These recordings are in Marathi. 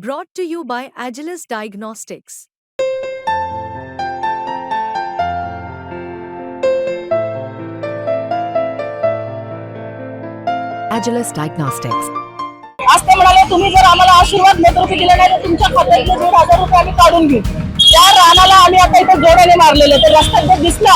Brought to you by Agilus Diagnostics. Agilus Diagnostics. आज ते म्हणाले तुम्ही जर आम्हाला आशीर्वाद नेतृत्व दिला नाही तर तुमच्या खात्यातले दीड हजार रुपये आम्ही काढून घेऊ त्या रानाला आम्ही आता इथे जोड्याने मारलेले तर रस्त्यात जर दिसला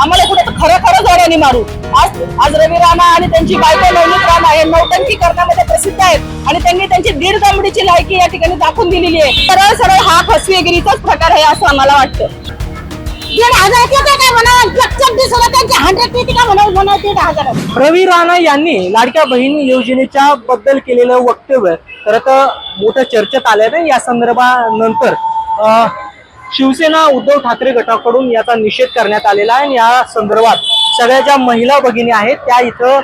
आम्हाला कुठे तर खरं खरं जोड्याने मारू. आज आज रवी राणा आणि त्यांची बायको नवनीत राणा हे नौटंकी करण्यामध्ये प्रसिद्ध आहेत. आणि त्यांनी त्यांची दीड दमडीची लायकी या ठिकाणी दाखवून दिलेली आहे. सरळ सरळ हा फसवेगिरीचाच प्रकार आहे असं आम्हाला वाटतं. रवी राणा यांनी लाडक्या बहीण योजनेच्या बद्दल केलेलं वक्तव्य तर आता मोठं चर्चेत आलंय ना या संदर्भानंतर. अं, शिवसेना उद्धव ठाकरे गटाकडून याचा निषेध करण्यात आलेला आहे. आणि या संदर्भात सगळ्या ज्या महिला भगिनी आहेत त्या इथं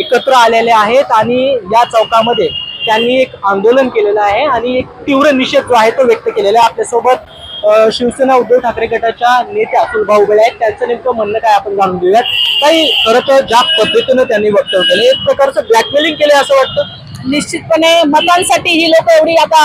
एकत्र आलेल्या आहेत आणि या चौकामध्ये त्यांनी एक आंदोलन केलेलं आहे आणि एक तीव्र निषेध जो आहे तो व्यक्त केलेला आहे. आपल्यासोबत शिवसेना उद्धव ठाकरे गटाच्या नेत्या सुलभा उबळे आहेत. त्यांचं नेमकं म्हणणं काय आपण जाणून घेऊयात. काही खरं तर ज्या पद्धतीनं त्यांनी वक्तव्य केलं एक प्रकारचं ब्लॅकमेलिंग केलं असं वाटतं? निश्चितपणे मतांसाठी ही लोक एवढी आता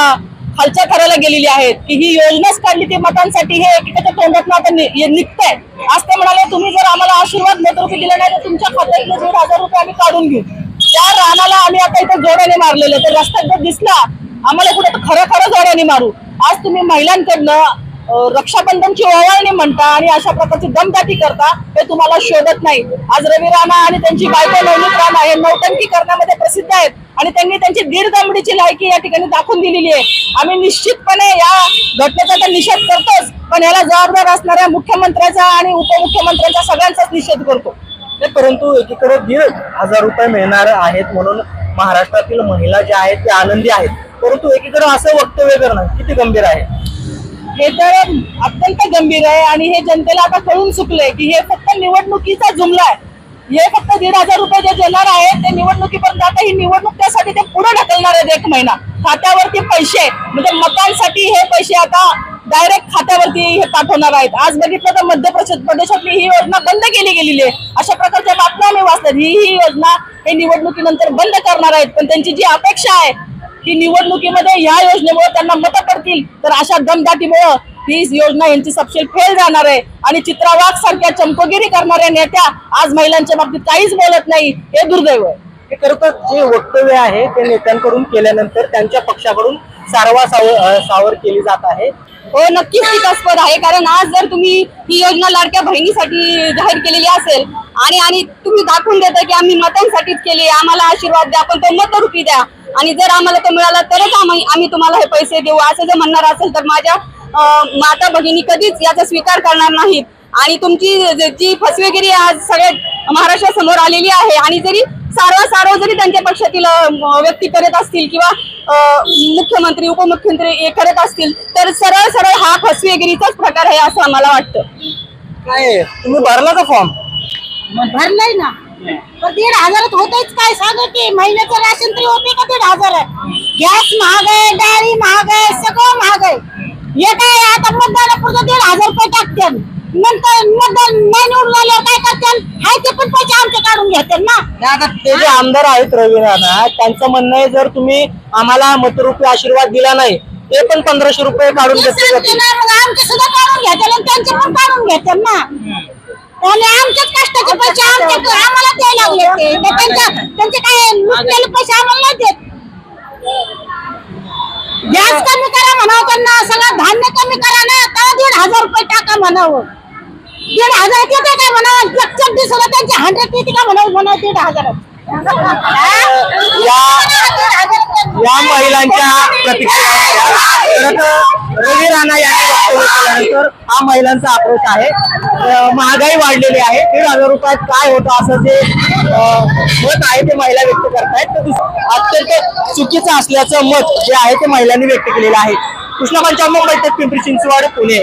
खालच्या थराला गेलेली आहेत. की ही योजनाच काढली ती मतांसाठी हे एकेकाच्या तोंडातून आता निघतंय. आज ते म्हणाले तुम्ही जर आम्हाला आशीर्वाद नेतृत्व दिला नाही तर तुमच्या खात्यातले दीड हजार रुपये आम्ही काढून घेऊ. त्या रानाला आम्ही आता इथे जोड्याने मारलेले तर रस्त्यात जर दिसला आम्हाला कुठे खरं खरं जोड्याने मारू. आज तुम्ही महिलांकडनं रक्षाबंधनची ओवाळणी म्हणता आणि अशा प्रकारची दमदाटी करता हे तुम्हाला शोधत नाही. आज रवी राणा आणि त्यांची बायको नवनीत राणा हे नौटंकी करण्यामध्ये प्रसिद्ध आहेत आणि त्यांनी त्यांची दीड दमडीची लायकी या ठिकाणी दाखवून दिलेली आहे. आम्ही निश्चितपणे या घटनेचा तर निषेध करतोच पण याला जबाबदार असणाऱ्या मुख्यमंत्र्याचा आणि उपमुख्यमंत्र्यांचा सगळ्यांचाच निषेध करतो. परंतु एकीकडे दीड हजार रुपये मिळणार आहेत म्हणून महाराष्ट्रातील महिला ज्या आहेत त्या आनंदी आहेत. परंतु एकीकडे असं वक्तव्य करणं किती गंभीर आहे? हे तर अत्यंत गंभीर आहे आणि हे जनतेला आता कळून चुकलंय की हे फक्त निवडणुकीचा जुमला आहे. हे फक्त दीड हजार रुपये जे देणार आहेत ते निवडणुकीपर्यंत आता ही निवडणूक त्यासाठी ते पुढे ढकलणार आहेत एक महिना. खात्यावरती पैसे म्हणजे मतांसाठी हे पैसे आता डायरेक्ट खात्यावरती हे पाठवणार आहेत. आज बघितलं तर मध्य प्रदेशातली ही योजना बंद केली गेलेली आहे. अशा प्रकारच्या बातम्या आम्ही वाचतात. ही ही योजना हे निवडणुकीनंतर बंद करणार आहेत. पण त्यांची जी अपेक्षा आहे की निवडणुकीमध्ये या योजनेमुळे त्यांना मतं पडतील. तर अशा दमदाटीमुळं ही योजना यांची सपशेल फेल जाणार आहे. आणि चित्रा वाघ सारख्या चमकोगिरी करणाऱ्या नेत्या आज महिलांच्या बाबतीत काहीच बोलत नाही. हे दुर्दैव आहे. हे खरं तर जे वक्तव्य आहे ते नेत्यांकडून केल्यानंतर त्यांच्या पक्षाकडून सारवा सावर सावर केली जात आहे. हो नक्कीच टीकास्पद आहे. कारण आज जर तुम्ही ही योजना लाडक्या बहिणीसाठी जाहीर केलेली असेल आणि आणि तुम्ही दाखवून देता की आम्ही मतांसाठीच केली आम्हाला आशीर्वाद द्या पण तो मतरूपी द्या आणि जर आम्हाला तो मिळाला तरच आम्ही आम्ही तुम्हाला हे पैसे देऊ. असं जर म्हणणार असेल तर माझ्या माता भगिनी कधीच याचा स्वीकार करणार नाहीत. आणि तुमची जी- फसवेगिरी आज सगळ्या महाराष्ट्रासमोर आलेली आहे आणि जरी सारवा सारव जरी त्यांच्या पक्षातील व्यक्ती करत असतील किंवा मुख्यमंत्री उपमुख्यमंत्री हे करत असतील तर सरळ सरळ हा फसवेगिरीचाच प्रकार आहे असं आम्हाला वाटतं. काय तुम्ही भरला का फॉर्म भरलंय ना. पण दीड हजारात होतेच काय? सांगा की महिन्याचं राशन तरी होते का दीड हजारात? गॅस महाग आहे डाळी महाग आहे सगळं महाग आहे. हे काय आता मतदानापुरतं दीड हजार रुपये टाकतील नंतर मतदान नाही निवडून आल्यावर काय करतील हाय ते पण पैसे आमचे काढून घेतील ना. नाही, आता ते जे आमदार आहेत रवी राणा त्यांचं म्हणणं आहे जर तुम्ही आम्हाला मतरूपी आशीर्वाद दिला नाही ते पण पंधराशे रुपये काढून ते घेतले सांगते जातील ना, मग आमचे सुद्धा काढून आणि त्यांचे पण काढून घेतील ना. आणि आमच्याच कष्टाचे पैसे आमच्या आम्हाला द्यायला लागले ते. त्यांच्या त्यांचे काय लुटलेले पैसे आम्हाला नाही देत. गॅस कमी करा म्हणावं त्यांना. सगळं धान्य कमी करा ना. तर दीड हजार रुपये टाका म्हणावं. दीड हजार किती काय म्हणावं? चकचक दिसलं त्यांचे हंड्रेड किती का म्हणावं? म्हणावं दीड हजार. या महिलांच्या प्रतिक्रिया रवी राणा यांनी वक्तव्य केल्यानंतर हा महिलांचा आक्रोश आहे. महागाई वाढलेली आहे. दीड हजार रुपयात काय होतं असं जे मत आहे ते महिला व्यक्त करतायत. तर अत्यंत चुकीचं असल्याचं मत जे आहे ते महिलांनी व्यक्त केलेलं आहे. कृष्णा पंचायत मुंबई पिंपरी चिंचवड पुणे.